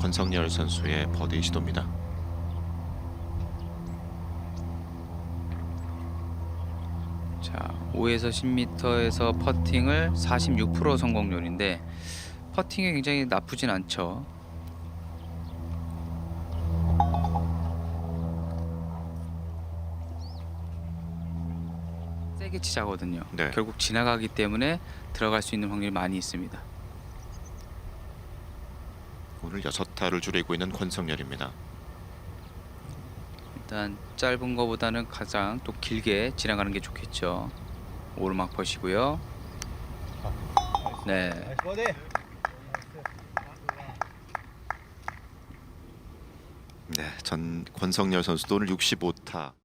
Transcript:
권성열 선수의 버디 시도입니다. 자, 5에서 10m에서 퍼팅을 46% 성공률인데 퍼팅이 굉장히 나쁘진 않죠. 세게 치자거든요. 네. 결국 지나가기 때문에 들어갈 수 있는 확률이 많이 있습니다. 오늘 여섯 타를 줄이고 있는 권성열입니다. 일단 짧은 거보다는 가장 또 길게 지나가는 게 좋겠죠. 오르막 퍼시고요. 네. 네, 전 권성열 선수도 오늘 65타